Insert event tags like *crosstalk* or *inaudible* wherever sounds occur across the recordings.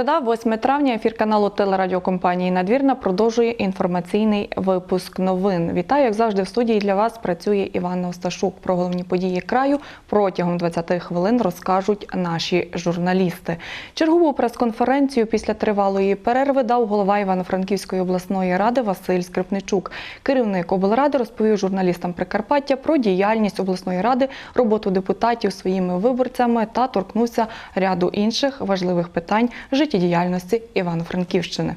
Середа, 8 травня, ефір каналу телерадіокомпанії Надвірна продовжує інформаційний випуск новин. Вітаю, як завжди, в студії для вас працює Іванна Осташук. Про головні події краю протягом 20 хвилин розкажуть наші журналісти. Чергову прес-конференцію після тривалої перерви дав голова Івано-Франківської обласної ради Василь Скрипничук. Керівник облради розповів журналістам Прикарпаття про діяльність обласної ради, роботу депутатів своїми виборцями та торкнувся ряду інших важливих питань життєдіяльності Івано-Франківщини.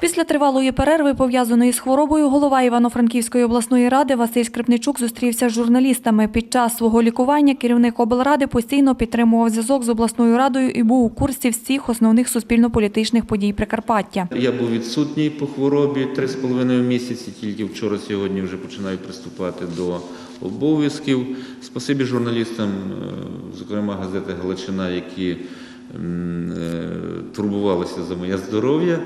Після тривалої перерви, пов'язаної з хворобою, голова Івано-Франківської обласної ради Василь Скрипничук зустрівся з журналістами. Під час свого лікування керівник облради постійно підтримував зв'язок з обласною радою і був у курсі всіх основних суспільно-політичних подій Прикарпаття. Я був відсутній по хворобі три з половиною місяці, тільки вчора, сьогодні вже починаю приступати до обов'язків. Спасибі журналістам, е, зокрема газети Галичина, які турбувалися за моє здоров'я.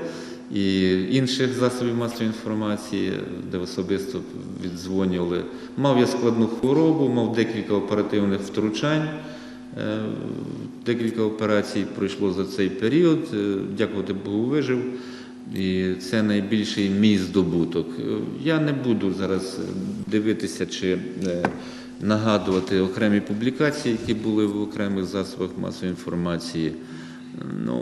І інших засобів масової інформації, де особисто віддзвонювали. Мав я складну хворобу, мав декілька оперативних втручань. Е, Декілька операцій пройшло за цей період. Е, Дякувати Богу, вижив. І це найбільший мій здобуток. Е, Я не буду зараз дивитися чи е, нагадувати окремі публікації, які були в окремих засобах масової інформації. Ну,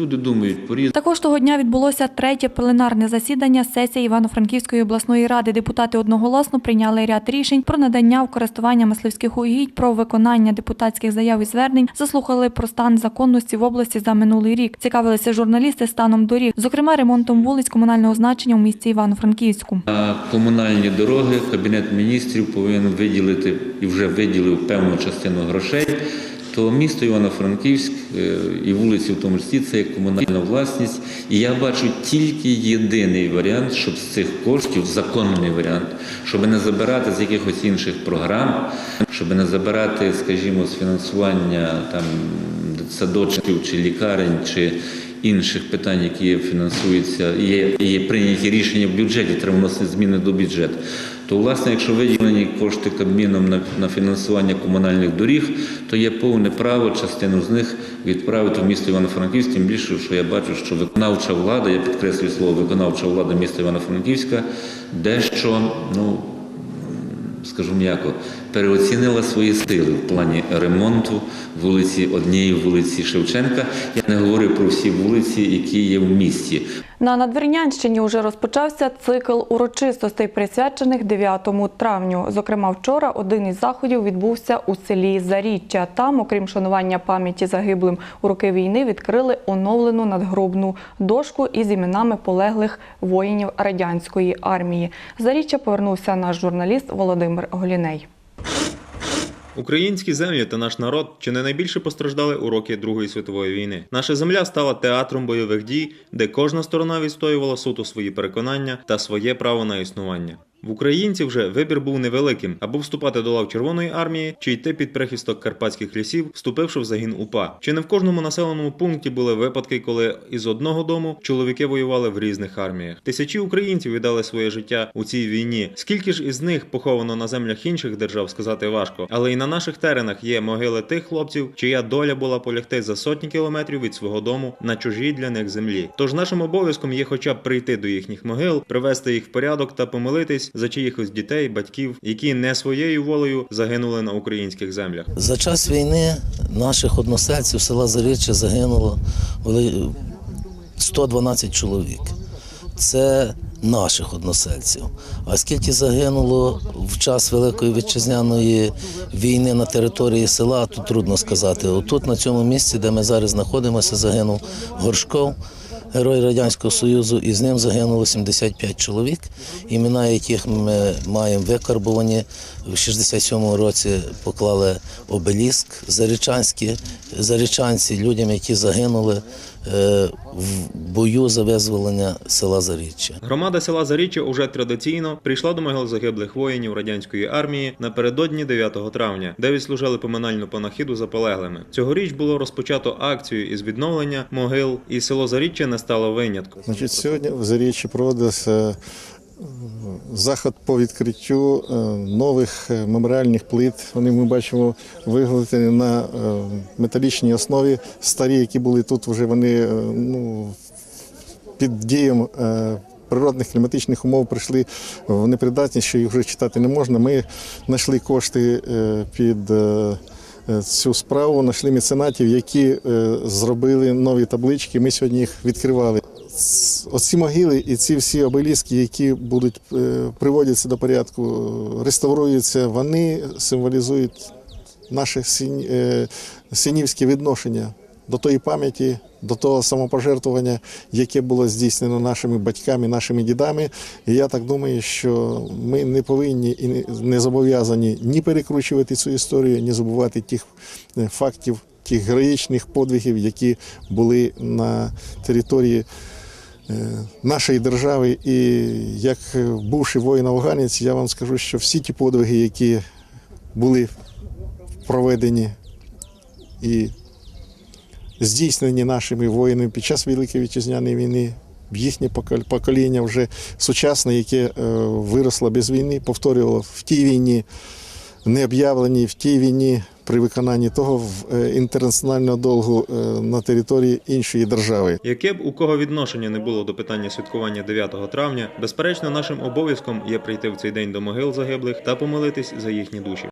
люди думають по Також того дня відбулося третє пленарне засідання сесії Івано-Франківської обласної ради. Депутати одноголосно прийняли ряд рішень про надання в користування мисливських угідь, про виконання депутатських заяв і звернень, заслухали про стан законності в області за минулий рік. Цікавилися журналісти станом доріг, зокрема ремонтом вулиць комунального значення у місті Івано-Франківську. На комунальні дороги Кабінет міністрів повинен виділити і вже виділив певну частину грошей. То місто Івано-Франківськ е, і вулиці, в тому числі, це є комунальна власність. І я бачу тільки єдиний варіант, щоб з цих коштів, законний варіант, щоб не забирати з якихось інших програм, щоб не забирати, скажімо, з фінансування там садочків чи лікарень чи інших питань, які фінансуються, є, є прийняті рішення в бюджеті, треба вносити зміни до бюджету. То, власне, якщо виділені кошти Кабміном на, на фінансування комунальних доріг, то є повне право частину з них відправити в місто Івано-Франківськ, тим більше, що я бачу, що виконавча влада, я підкреслюю слово виконавча влада міста Івано-Франківська, дещо, ну скажу м'яко, переоцінила свої сили в плані ремонту вулиці однієї вулиці Шевченка. Я не говорю про всі вулиці, які є в місті. На Надвірнянщині вже розпочався цикл урочистостей, присвячених 9 травню. Зокрема, вчора один із заходів відбувся у селі Заріччя. Там, окрім шанування пам'яті загиблим у роки війни, відкрили оновлену надгробну дошку із іменами полеглих воїнів радянської армії. Заріччя повернувся наш журналіст Володимир Голіней. Українські землі та наш народ чи не найбільше постраждали у роки Другої світової війни. Наша земля стала театром бойових дій, де кожна сторона відстоювала суто свої переконання та своє право на існування. В українців вже вибір був невеликим або вступати до лав Червоної армії, чи йти під прихисток карпатських лісів, вступивши в загін УПА. Чи не в кожному населеному пункті були випадки, коли із одного дому чоловіки воювали в різних арміях. Тисячі українців віддали своє життя у цій війні. Скільки ж із них поховано на землях інших держав, сказати важко, але і на наших теренах є могили тих хлопців, чия доля була полягти за сотні кілометрів від свого дому на чужій для них землі. Тож нашим обов'язком є хоча б прийти до їхніх могил, привести їх в порядок та помолитись за чиїхось дітей, батьків, які не своєю волею загинули на українських землях. За час війни наших односельців села Заріччя загинуло вели- 112 чоловік. Це наших односельців. А скільки загинуло в час Великої вітчизняної війни на території села, тут трудно сказати. Отут, на цьому місці, де ми зараз знаходимося, загинув Горшков. Герой Радянського Союзу, і з ним загинуло 75 чоловік, імена яких ми маємо викарбовані. В 67-му році поклали обеліск зарічанські, зарічанці, людям, які загинули е, в бою за визволення села Заріччя. Громада села Заріччя уже традиційно прийшла до могил загиблих воїнів радянської армії напередодні 9 травня, де відслужили поминальну панахіду за полеглими. Цьогоріч було розпочато акцію із відновлення могил, і село Заріччя не стало винятком. Значить, сьогодні в Заріччі проводилася заход по відкриттю е, нових е, меморіальних плит. Вони ми бачимо виготовлені на е, металічній основі. Старі, які були тут, вже вони ну, під дієм природних кліматичних умов прийшли в непридатність, що їх вже читати не можна. Ми знайшли кошти під цю справу, знайшли меценатів, які зробили нові таблички. Ми сьогодні їх відкривали. Оці могили і ці всі обеліски, які будуть е, приводяться до порядку, реставруються, вони символізують наше е, синівське відношення до тої пам'яті, до того самопожертвування, яке було здійснено нашими батьками, нашими дідами. І я так думаю, що ми не повинні і не- не зобов'язані ні перекручувати цю історію, ні забувати тих е, фактів, тих героїчних подвигів, які були на території. Е, Нашої держави, і як бувший воїн-афганець, я вам скажу, що всі ті подвиги, які були проведені і здійснені нашими воїнами під час Великої вітчизняної війни. Їхнє покол- покоління вже сучасне, яке е, виросло без війни, повторювало в тій війні, не об'явленій, в тій війні при виконанні того в- е, інтернаціонального долгу е, на території іншої держави. Яке б у кого відношення не було до питання святкування 9 травня, безперечно, нашим обов'язком є прийти в цей день до могил загиблих та помилитись за їхні душі.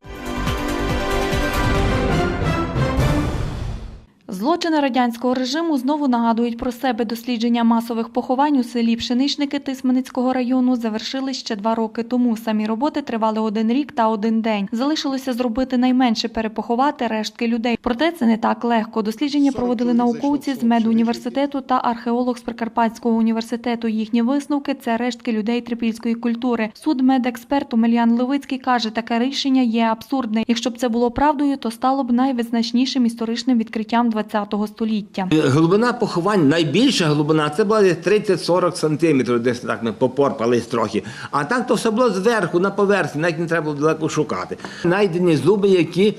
Злочини радянського режиму знову нагадують про себе. Дослідження масових поховань у селі Пшеничники Тисменицького району завершили ще два роки тому. Самі роботи тривали один рік та один день. Залишилося зробити найменше перепоховати рештки людей. Проте це не так легко. Дослідження проводили науковці з медуніверситету та археолог з Прикарпатського університету. Їхні висновки це рештки людей трипільської культури. Судмедексперт Омелян Левицький каже, таке рішення є абсурдне. Якщо б це було правдою, то стало б найвизначнішим історичним відкриттям ХХ століття. Глибина поховань, найбільша глибина, це була десь 30-40 сантиметрів, десь так ми попорпались трохи. А так то все було зверху, на поверхні, навіть не треба було далеко шукати. Найдені зуби, які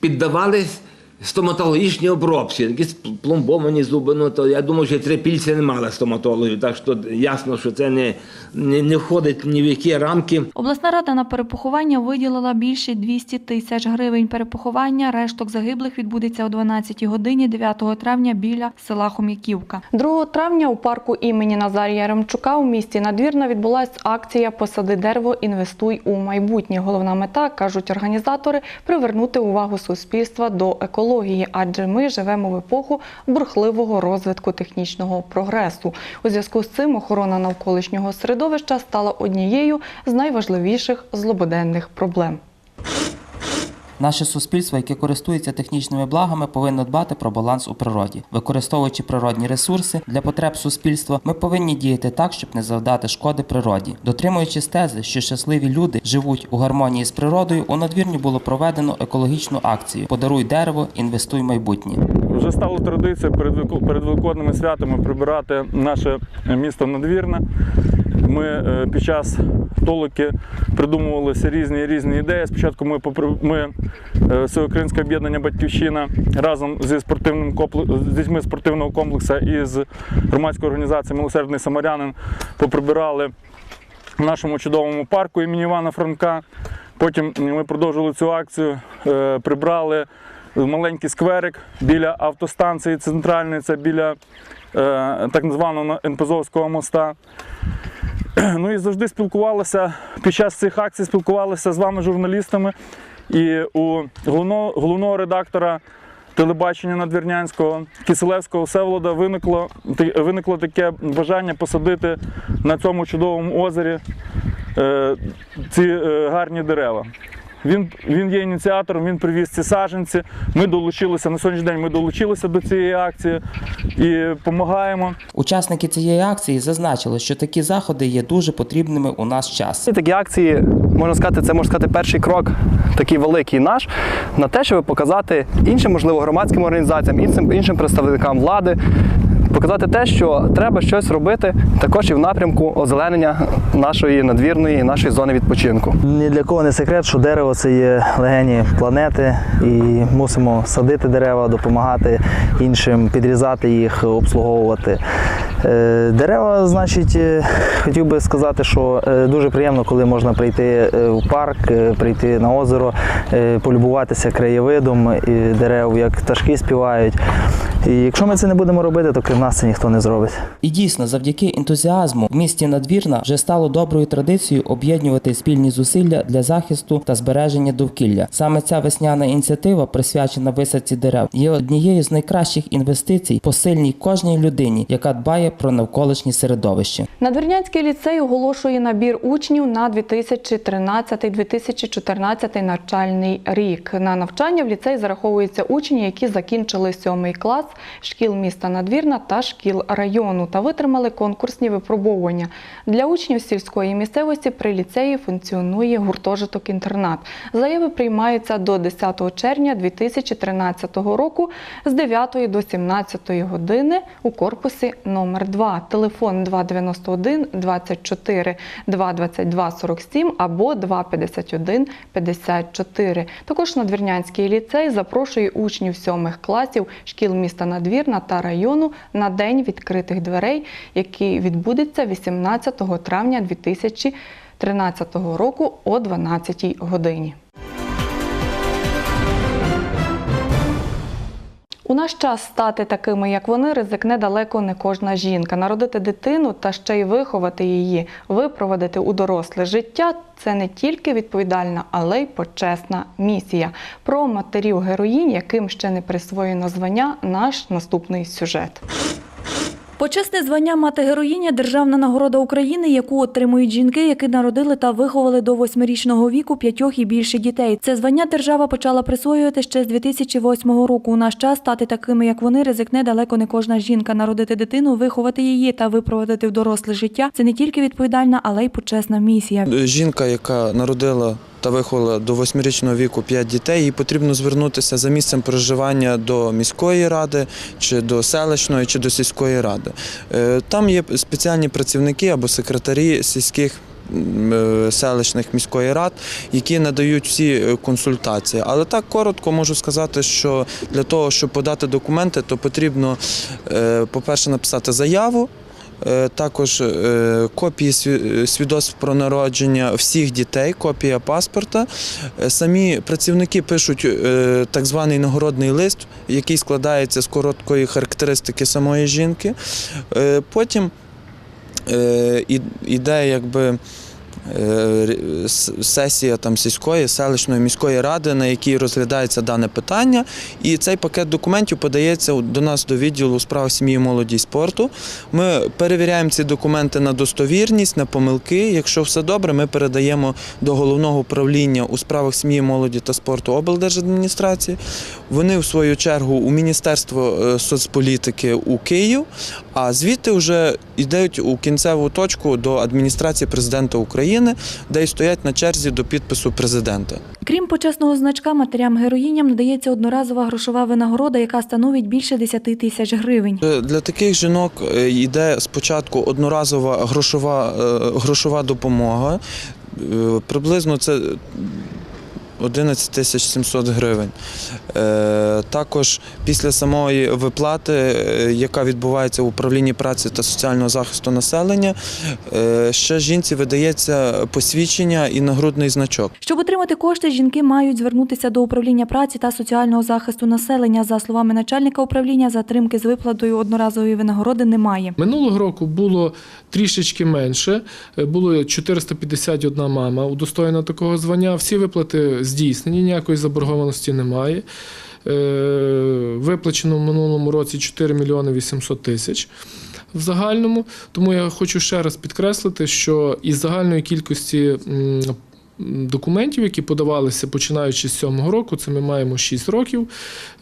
піддавались стоматологічній обробці, якісь пломбовані зуби. Ну то я думаю, що трипільці не мали стоматологів, так що ясно, що це не, не, не входить ні в які рамки. Обласна рада на перепоховання виділила більше 200 тисяч гривень. Перепоховання решток загиблих відбудеться о 12 годині 9 травня біля села Хом'яківка. 2 травня у парку імені Назарія Яремчука у місті Надвірна відбулася акція Посади дерево, інвестуй у майбутнє. Головна мета кажуть організатори привернути увагу суспільства до екології, адже ми живемо в епоху бурхливого розвитку технічного прогресу. У зв'язку з цим охорона навколишнього середовища стала однією з найважливіших злободенних проблем. Наше суспільство, яке користується технічними благами, повинно дбати про баланс у природі. Використовуючи природні ресурси для потреб суспільства, ми повинні діяти так, щоб не завдати шкоди природі. Дотримуючись тези, що щасливі люди живуть у гармонії з природою, у надвірні було проведено екологічну акцію Подаруй дерево, інвестуй в майбутнє. Вже стало традицією перед перед великодними святами прибирати наше місто надвірне. Ми е, під час толоки придумувалися різні різні ідеї. Спочатку ми ми е, Всеукраїнське об'єднання Батьківщина разом зі спортивним з дітьми спортивного комплексу і з громадською організацією Милосердний Самарянин поприбирали в нашому чудовому парку імені Івана Франка. Потім ми продовжили цю акцію, е, прибрали маленький скверик біля автостанції центральної, це біля так званого НПЗовського моста. *clears throat* Ну і завжди спілкувалися під час цих акцій, спілкувалися з вами, журналістами. І у головного, головного редактора телебачення Надвірнянського Киселевського Всеволода виникло, виникло таке бажання посадити на цьому чудовому озері е, ці е, гарні дерева. Він, він є ініціатором, він привіз ці саджанці. Ми долучилися на сьогоднішній день. Ми долучилися до цієї акції і допомагаємо. Учасники цієї акції зазначили, що такі заходи є дуже потрібними у наш час. Такі акції, можна сказати, це можна сказати перший крок, такий великий наш, на те, щоб показати іншим, можливо, громадським організаціям, іншим, іншим представникам влади, показати те, що треба щось робити також і в напрямку озеленення нашої надвірної, нашої зони відпочинку. Ні для кого не секрет, що дерево це є легені планети, і мусимо садити дерева, допомагати іншим, підрізати їх, обслуговувати. Е, Дерева, значить, е, хотів би сказати, що е, дуже приємно, коли можна прийти в парк, прийти на озеро, полюбуватися краєвидом дерев, як пташки співають. І якщо ми це не будемо робити, то крім нас це ніхто не зробить. І дійсно, завдяки ентузіазму в місті Надвірна вже стало доброю традицією об'єднувати спільні зусилля для захисту та збереження довкілля. Саме ця весняна ініціатива, присвячена висадці дерев, є однією з найкращих інвестицій посильній кожній людині, яка дбає про навколишнє середовище. Надвірнянський ліцей оголошує набір учнів на 2013-2014 навчальний рік. На навчання в ліцей зараховуються учні, які закінчили сьомий клас шкіл міста Надвірна та шкіл району та витримали конкурсні випробовування. Для учнів сільської місцевості при ліцеї функціонує гуртожиток-інтернат. Заяви приймаються до 10 червня 2013 року з 9 до 17 години у корпусі номер 2. Телефон 291 24 222 47 або 251 54. Також Надвірнянський ліцей запрошує учнів сьомих класів шкіл міста Надвірна та району на день відкритих дверей, який відбудеться 18 травня 2013 року о 12 годині. У наш час стати такими, як вони, ризикне далеко не кожна жінка. Народити дитину та ще й виховати її, випроводити у доросле життя це не тільки відповідальна, але й почесна місія. Про матерів героїнь, яким ще не присвоєно звання, наш наступний сюжет. Почесне звання мати героїня державна нагорода України, яку отримують жінки, які народили та виховали до восьмирічного віку п'ятьох і більше дітей. Це звання держава почала присвоювати ще з 2008 року. У наш час стати такими, як вони, ризикне далеко не кожна жінка. Народити дитину, виховати її та випроводити в доросле життя. Це не тільки відповідальна, але й почесна місія. Жінка, яка народила та виховала до восьмирічного віку 5 дітей, їй потрібно звернутися за місцем проживання до міської ради, чи до селищної, чи до сільської ради. Е, Там є спеціальні працівники або секретарі сільських. е, Селищних міської рад, які надають всі е, консультації. Але так коротко можу сказати, що для того, щоб подати документи, то потрібно, по-перше, написати заяву, Також е, копії свідоцтв про народження всіх дітей, копія паспорта. Е, Самі працівники пишуть е, так званий нагородний лист, який складається з короткої характеристики самої жінки. Е, Потім е, іде якби. Е, Сесія там сільської, селищної міської ради, на якій розглядається дане питання, і цей пакет документів подається до нас до відділу справ сім'ї, молоді і спорту. Ми перевіряємо ці документи на достовірність, на помилки. Якщо все добре, ми передаємо до головного управління у справах сім'ї, молоді та спорту облдержадміністрації. Вони, в свою чергу, у Міністерство е, соцполітики у Київ, а звідти вже йдуть у кінцеву точку до адміністрації президента України, де й стоять на черзі до підпису президента. Крім почесного значка, матерям-героїням надається одноразова грошова винагорода, яка становить більше 10 тисяч гривень. Е, Для таких жінок е, йде спочатку одноразова грошова, е, грошова допомога. Приблизно це 11 тисяч 700 гривень. Е, Також після самої виплати, е, яка відбувається в управлінні праці та соціального захисту населення, е, ще жінці видається посвідчення і нагрудний значок. Щоб отримати кошти, жінки мають звернутися до управління праці та соціального захисту населення. За словами начальника управління, затримки з виплатою одноразової винагороди немає. Минулого року було трішечки менше. Було 451 мама удостоєна такого звання. Всі виплати здійснені, ніякої заборгованості немає. Е, Виплачено в минулому році 4 мільйони 800 тисяч. В загальному, тому я хочу ще раз підкреслити, що із загальної кількості документів, які подавалися починаючи з сьомого року, це ми маємо 6 років.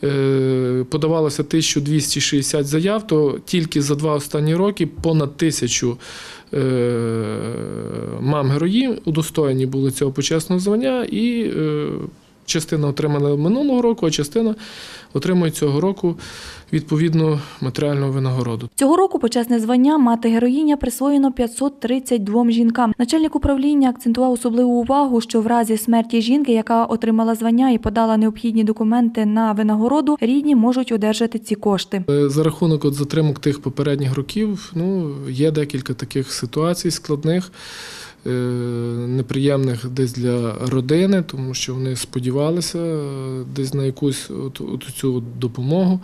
е, Подавалося 1260 заяв, то тільки за два останні роки понад тисячу е, мам героїв удостоєні були цього почесного звання і е, частина отримала минулого року, а частина отримує цього року відповідну матеріальну винагороду. Цього року почесне звання мати героїня присвоєно 532 жінкам. Начальник управління акцентував особливу увагу, що в разі смерті жінки, яка отримала звання і подала необхідні документи на винагороду, рідні можуть одержати ці кошти. Е, За рахунок от затримок тих попередніх років, ну, є декілька таких ситуацій складних, неприємних десь для родини, тому що вони сподівалися е, десь на якусь от, от цю допомогу,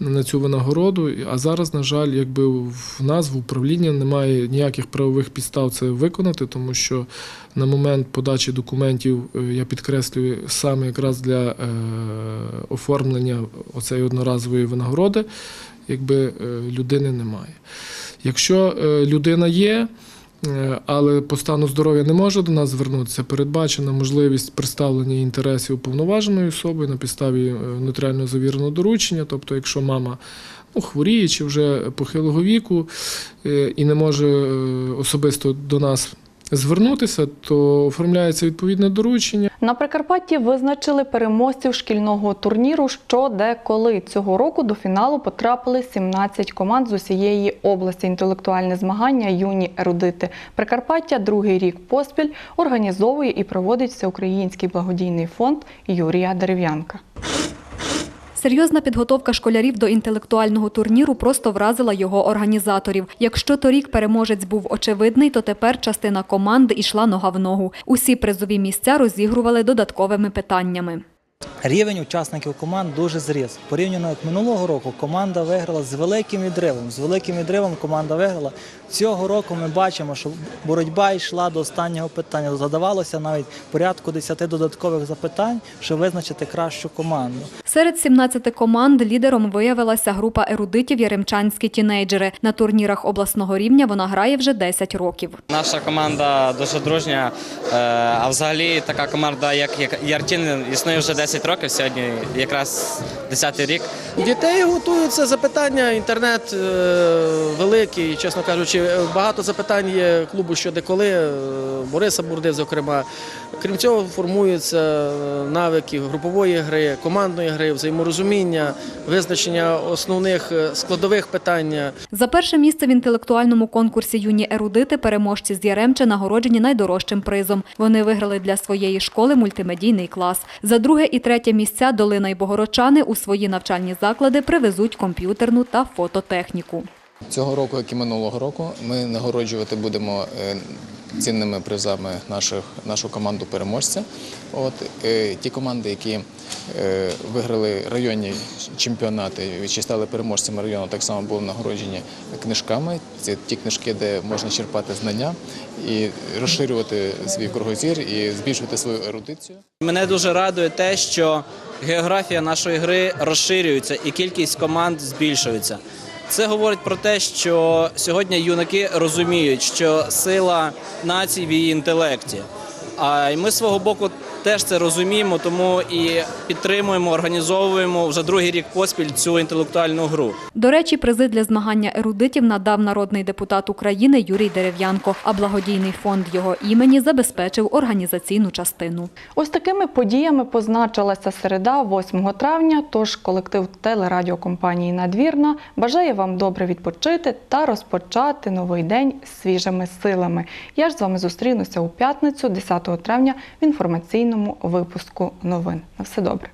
на цю винагороду. А зараз, на жаль, якби в нас в управлінні немає ніяких правових підстав це виконати, тому що на момент подачі документів, е, я підкреслюю, саме якраз для е, оформлення оцеї одноразової винагороди, якби е, людини немає. Якщо е, людина є, е, але по стану здоров'я не може до нас звернутися, передбачена можливість представлення інтересів уповноваженої особи на підставі е, нотаріально завіреного доручення. Тобто, якщо мама ну, хворіє чи вже похилого віку е, і не може е, особисто до нас звернутися, то оформляється відповідне доручення. На Прикарпатті визначили переможців шкільного турніру «Що, де, коли». Цього року до фіналу потрапили 17 команд з усієї області. Інтелектуальне змагання «Юні ерудити». Прикарпаття другий рік поспіль організовує і проводить Всеукраїнський благодійний фонд Юрія Дерев'янка. Серйозна підготовка школярів до інтелектуального турніру просто вразила його організаторів. Якщо торік переможець був очевидний, то тепер частина команди йшла нога в ногу. Усі призові місця розігрували додатковими питаннями. Рівень учасників команд дуже зріс. Порівняно як минулого року, команда виграла з великим відривом. З великим відривом команда виграла. Цього року ми бачимо, що боротьба йшла до останнього питання. Задавалося навіть порядку 10 додаткових запитань, щоб визначити кращу команду. Серед 17 команд лідером виявилася група ерудитів Яремчанські тінейджери. На турнірах обласного рівня вона грає вже 10 років. Наша команда дуже дружня. е, А взагалі така команда, як як Яртін, існує вже 10 років. Сьогодні якраз 10-й рік. Дітей готуються запитання. Інтернет е, великий, чесно кажучи, багато запитань є клубу що е, Бориса Бурди, зокрема. Крім цього, формуються е, навики групової гри, командної гри, взаєморозуміння, визначення основних е, складових питань. За перше місце в інтелектуальному конкурсі юні ерудити переможці з Яремча нагороджені найдорожчим призом. Вони виграли для своєї школи мультимедійний клас. За друге і третє місця Долина і Богородчани у свої навчальні заклади привезуть комп'ютерну та фототехніку. Цього року, як і минулого року, ми нагороджувати будемо е, цінними призами наших, нашу команду переможця. От, е, ті команди, які е, виграли районні чемпіонати чи стали переможцями району, так само були нагороджені книжками. Це ті книжки, де можна черпати знання і розширювати свій кругозір і збільшувати свою ерудицію. Мене дуже радує те, що географія нашої гри розширюється і кількість команд збільшується. Це говорить про те, що сьогодні юнаки розуміють, що сила нації в її інтелекті. А ми свого боку теж це розуміємо, тому і підтримуємо, організовуємо вже другий рік поспіль цю інтелектуальну гру. До речі, призи для змагання ерудитів надав народний депутат України Юрій Дерев'янко, а благодійний фонд його імені забезпечив організаційну частину. Ось такими подіями позначилася середа 8 травня. Тож колектив телерадіокомпанії Надвірна бажає вам добре відпочити та розпочати новий день свіжими силами. Я ж з вами зустрінуся у п'ятницю, 10 травня, в інформаційному випуску новин. На все добре.